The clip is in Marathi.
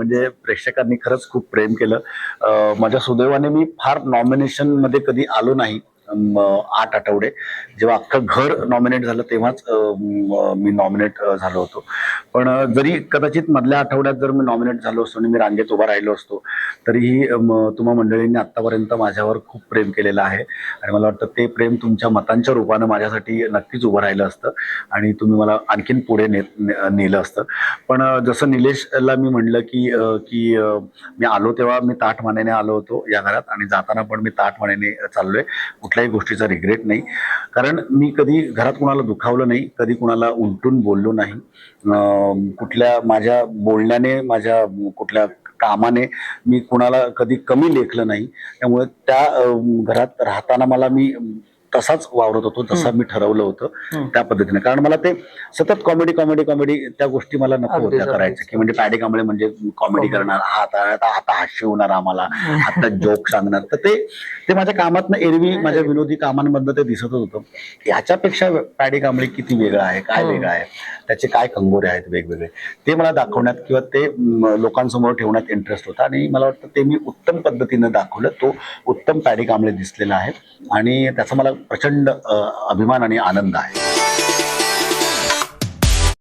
म्हणजे प्रेक्षकांनी खरंच खूप प्रेम केलं. माझ्या सुदैवाने मी फार नॉमिनेशनमध्ये कधी आलो नाही. आठ आठवडे. जेव्हा अख्खं घर नॉमिनेट झालं तेव्हाच मी नॉमिनेट झालो होतो. पण जरी कदाचित मधल्या आठवड्यात जर मी नॉमिनेट झालो असतो आणि मी रांगेत उभा राहिलो असतो तरीही तुम्हा मंडळींनी आतापर्यंत माझ्यावर खूप प्रेम केलेलं आहे. आणि मला वाटतं ते प्रेम तुमच्या मतांच्या रूपानं माझ्यासाठी नक्कीच उभं राहिलं असतं आणि तुम्ही मला आणखीन पुढे ने नेलं असतं. पण जसं निलेशला मी म्हणलं की की मी आलो तेव्हा मी ताठ मानेने आलो होतो या घरात आणि जाताना पण मी ताठ मानेने चाललोय. कुठल्याही गोष्टीचा रिग्रेट नाही. कारण मी कधी घरात कुणाला दुखावलं नाही कधी कुणाला उलटून बोललो नाही. कुठल्या माझ्या बोलण्याने माझ्या कुठल्या कामाने मी कुणाला कधी कमी लेखलं नाही. त्यामुळे त्या घरात राहताना मला मी तसाच वावरत होतो जसा मी ठरवलं होतं. त्या पद्धतीने. कारण मला ते सतत कॉमेडी कॉमेडी कॉमेडी त्या गोष्टी मला नको होत्या. करायच्या की म्हणजे पॅडे कांबळे म्हणजे कॉमेडी. करणार हा आता आता आता हास्य होणार आम्हाला आता जोक सांगणार. तर ते ते माझ्या कामातनं एरवी माझ्या विनोदी कामांमधनं ते दिसतच होतं. याच्यापेक्षा पॅडे कांबळे किती वेगळं आहे काय हम्म. वेगळं आहे? त्याचे काय कंगोरे आहेत वेगवेगळे? ते मला दाखवण्यात किंवा ते लोकांसमोर ठेवण्यात इंटरेस्ट होता. आणि मला वाटतं ते मी उत्तम पद्धतीनं दाखवलं. तो उत्तम पॅडी कांबळे दिसलेला आहे. आणि त्याचा मला प्रचंड अभिमान आणि आनंद आहे.